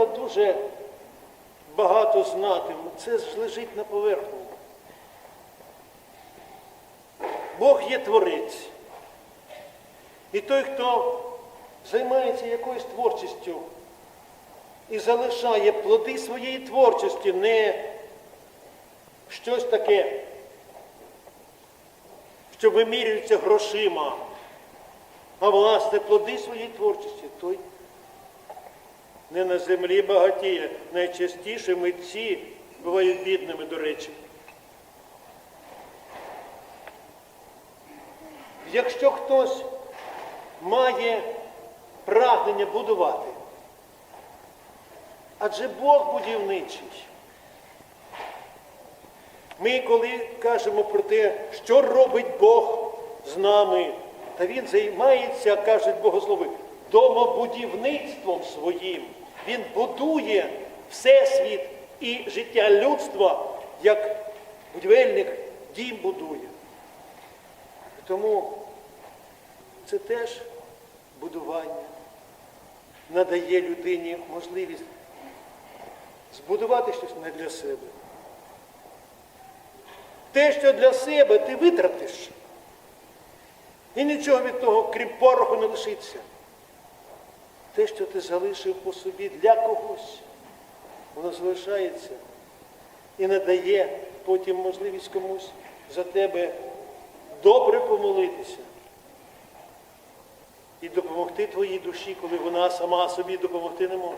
треба дуже багато знати. Це ж лежить на поверхні. Бог є творець. І той, хто займається якоюсь творчістю і залишає плоди своєї творчості, не щось таке, що вимірюється грошима, а власне плоди своєї творчості, той не на землі багатіє. Найчастіше митці бувають бідними, до речі. Якщо хтось має прагнення будувати, адже Бог будівничий. Ми, коли кажемо про те, що робить Бог з нами, та Він займається, кажуть богослови, домобудівництвом своїм. Він будує всесвіт і життя людства, як будівельник дім будує. Тому це теж будування надає людині можливість збудувати щось не для себе. Те, що для себе ти витратиш, і нічого від того, крім пороху, не лишиться. Те, що ти залишив по собі для когось, воно залишається і надає потім можливість комусь за тебе добре помолитися і допомогти твоїй душі, коли вона сама собі допомогти не може.